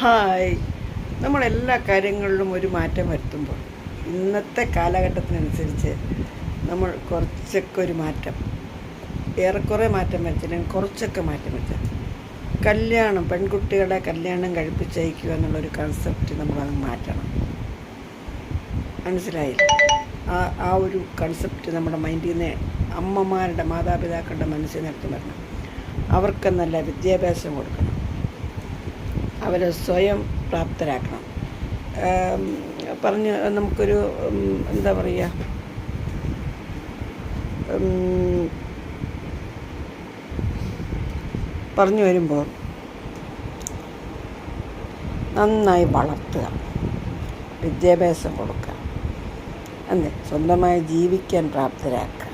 Hi. നമ്മളെല്ലാ കാര്യങ്ങളിലും ഒരു മാറ്റം വരുത്തുമ്പോൾ ഇന്നത്തെ കാലഘട്ടത്തിനനുസരിച്ച് നമ്മൾ കുറച്ചൊക്കെ ഒരു മാറ്റം ഏറെക്കുറെ മാറ്റം വരുത്തില്ലെങ്കിൽ കുറച്ചൊക്കെ മാറ്റം വരുത്താം കല്യാണം പെൺകുട്ടികളെ കല്യാണം കഴിപ്പിച്ചയക്കുക എന്നുള്ളൊരു കൺസെപ്റ്റ് നമ്മളത് മാറ്റണം. മനസ്സിലായില്ല? ആ ആ ഒരു കൺസെപ്റ്റ് നമ്മുടെ മൈൻഡിൽ നിന്ന് അമ്മമാരുടെ മാതാപിതാക്കളുടെ മനസ്സിൽ നിർത്തി വരണം അവർക്ക് നല്ല വിദ്യാഭ്യാസം കൊടുക്കണം. അവരെ സ്വയം പ്രാപ്തരാക്കണം. പറഞ്ഞ് നമുക്കൊരു എന്താ പറയുക പറഞ്ഞു വരുമ്പോൾ നന്നായി വളർത്തുക വിദ്യാഭ്യാസം കൊടുക്കുക അതെ സ്വന്തമായി ജീവിക്കാൻ പ്രാപ്തരാക്കുക.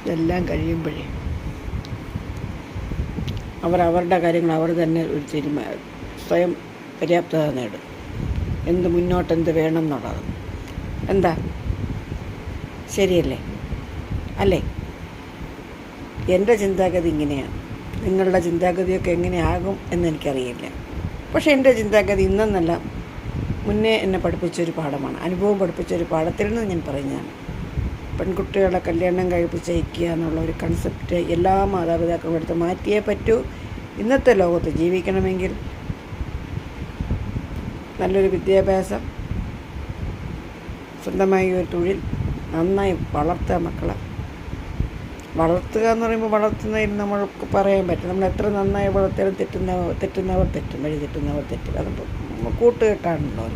ഇതെല്ലാം കഴിയുമ്പോഴേ അവർ അവരുടെ കാര്യങ്ങൾ അവർ തന്നെ ഒരു തീരുമാനം സ്വയം പര്യാപ്തത നേടും. എന്ത് മുന്നോട്ട് എന്ത് വേണം എന്നുള്ളത്. എന്താ? ശരിയല്ലേ? അല്ലേ? എന്റെ ചിന്താഗതി ഇങ്ങനെയാണ്. നിങ്ങളുടെ ചിന്താഗതിയൊക്കെ എങ്ങനെയാകും എന്നെനിക്കറിയില്ല പക്ഷേ എന്റെ ചിന്താഗതി ഇന്നെന്നല്ല മുന്നേ എന്നെ പഠിപ്പിച്ചൊരു പാഠമാണ്. അനുഭവം പഠിപ്പിച്ചൊരു പാഠത്തിൽ നിന്ന് ഞാൻ പറയുന്നതാണ്. പെൺകുട്ടികളെ കല്യാണം കഴിപ്പിച്ചയക്കുക എന്നുള്ള ഒരു കൺസെപ്റ്റ് എല്ലാ മാതാപിതാക്കളും എടുത്ത് മാറ്റിയേ പറ്റൂ. ഇന്നത്തെ ലോകത്ത് ജീവിക്കണമെങ്കിൽ നല്ലൊരു വിദ്യാഭ്യാസം സ്വന്തമായി ഒരു തൊഴിൽ നന്നായി വളർത്തുക മക്കളെ. വളർത്തുക എന്ന് പറയുമ്പോൾ വളർത്തുന്നതിൽ നമ്മൾക്ക് പറയാൻ പറ്റും. നമ്മൾ എത്ര നന്നായി വളർത്തിയാലും തെറ്റുന്നവർ തെറ്റുന്നവർ തെറ്റും വഴി തെറ്റുന്നവർ തെറ്റും. അത് കൂട്ടുകെട്ടാണല്ലോ.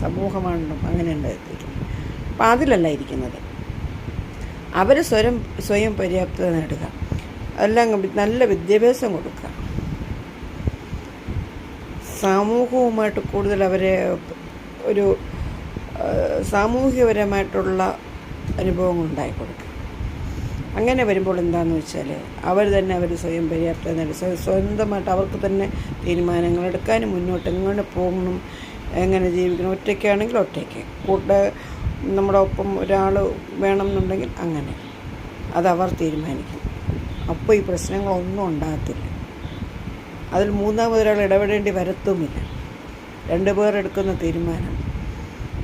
സമൂഹമാണല്ലോ അങ്ങനെ ഉണ്ടായിരിക്കും അപ്പം അതിലല്ല ഇരിക്കുന്നത്. അവർ സ്വയം സ്വയം പര്യാപ്തത നേടുക. എല്ലാം നല്ല വിദ്യാഭ്യാസം കൊടുക്കുക. സാമൂഹികവുമായിട്ട് കൂടുതൽ അവരെ ഒരു സാമൂഹികപരമായിട്ടുള്ള അനുഭവങ്ങൾ ഉണ്ടായി കൊടുക്കുക. അങ്ങനെ വരുമ്പോൾ എന്താണെന്ന് വെച്ചാൽ അവർ തന്നെ അവർ സ്വയം പര്യാപ്തത നേടും സ്വന്തമായിട്ട് അവർക്ക് തന്നെ തീരുമാനങ്ങൾ എടുക്കാനും മുന്നോട്ട് എങ്ങനെ പോകണം എങ്ങനെ ജീവിക്കണം ഒറ്റയ്ക്കാണെങ്കിൽ ഒറ്റയ്ക്ക്. കൂട്ട് നമ്മുടെ ഒപ്പം ഒരാൾ വേണമെന്നുണ്ടെങ്കിൽ അങ്ങനെ. അതവർ തീരുമാനിക്കും. അപ്പോൾ ഈ പ്രശ്നങ്ങളൊന്നും ഉണ്ടാകത്തില്ല. അതിൽ മൂന്നാമതൊരാൾ ഇടപെടേണ്ടി വരത്തുമില്ല. രണ്ടുപേർ എടുക്കുന്ന തീരുമാനം.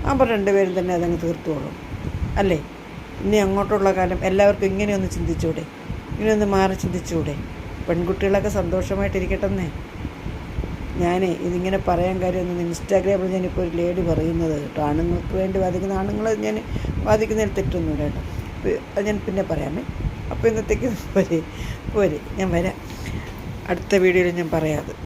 അവർ രണ്ടുപേരും തന്നെ അതങ്ങ് തീർത്തോളും. അല്ലേ? ഇനി അങ്ങോട്ടുള്ള കാലം എല്ലാവർക്കും ഇങ്ങനെയൊന്ന് ചിന്തിച്ചൂടെ? ഇങ്ങനെയൊന്ന് മാറി ചിന്തിച്ചൂടെ? പെൺകുട്ടികളൊക്കെ സന്തോഷമായിട്ടിരിക്കട്ടെന്നേ. ഞാനേ ഇതിങ്ങനെ പറയാൻ കാര്യമൊന്നും ഇൻസ്റ്റാഗ്രാമിൽ ഞാനിപ്പോൾ ഒരു ലേഡി പറയുന്നത് കേട്ടോ. ആണുങ്ങൾക്ക് വേണ്ടി വാദിക്കുന്ന ആണുങ്ങൾ ഞാൻ വാദിക്കുന്നതിൽ തെറ്റൊന്നുമില്ല കേട്ടോ. ഞാൻ പിന്നെ പറയാമേ. അപ്പോൾ ഇന്നത്തേക്ക് പോരെ പോരെ ഞാൻ വരാം. അടുത്ത വീഡിയോയിൽ ഞാൻ പറയാം